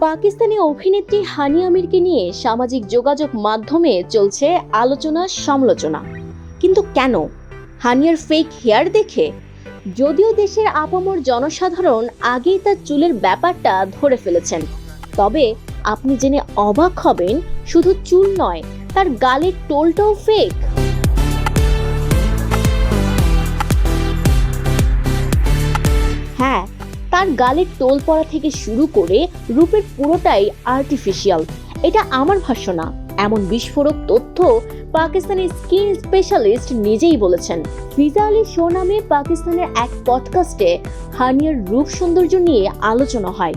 পাকিস্তানি অভিনেত্রী হানি আমিরকে নিয়ে সামাজিক যোগাযোগ মাধ্যমে চলছে আলোচনা সমালোচনা। কিন্তু কেন? হানিয়ার ফেক হেয়ার দেখে? যদিও দেশের আপামর জনসাধারণ আগেই তার চুলের ব্যাপারটা ধরে ফেলেছেন। তবে আপনি জেনে অবাক হবেন, শুধু চুল নয়, তার গালের টোলটাও ফেক তার গালের টোল পড়া থেকে শুরু করে রূপের পুরোটাই আর্টিফিশিয়াল এটা আমার ভাষ্য না। এমন বিস্ফোরক তথ্য পাকিস্তানের স্কিন স্পেশালিস্ট নিজেই বলেছেন। ফিজা আলী শো নামে পাকিস্তানের এক পডকাস্টে হানিয়ার রূপ সৌন্দর্য নিয়ে আলোচনা হয়।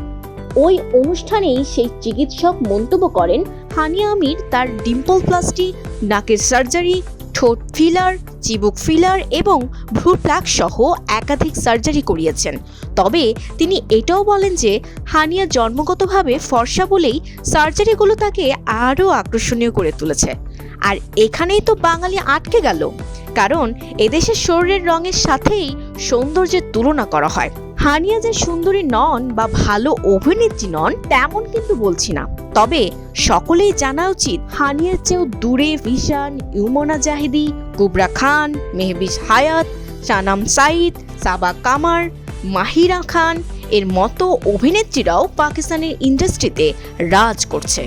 ওই অনুষ্ঠানেই সেই চিকিৎসক মন্তব্য করেন, হানিয়া আমির তার ডিম্পল প্লাস্টি, নাকের সার্জারি ঠোঁট ফিলার চিবুক ফিলার এবং ভ্রু প্লাক সহ একাধিক সার্জারি করিয়েছেন। তবে তিনি এটাও বলেন যে, হানিয়া জন্মগতভাবে ফর্সা বলেই সার্জারিগুলো তাকে আরও আকর্ষণীয় করে তুলেছে। আর এখানেই তো বাঙালি আটকে গেল। কারণ এদেশের শরীরের রঙের সাথেই সৌন্দর্যের তুলনা করা হয়। হানিয়া যে সুন্দরী নন বা ভালো অভিনেত্রী নন, তেমন কিন্তু বলছি না। তবে সকলেই জানা উচিত হানিয়ার চেয়েও দূরে ভিশান, ইউমনা জাহিদি, কুবরা খান, মেহবিজ হায়াত সানাম সাইদ সাবা কামার, মাহিরা খান, এর মতো অভিনেত্রীরাও পাকিস্তানের ইন্ডাস্ট্রিতে রাজ করছে।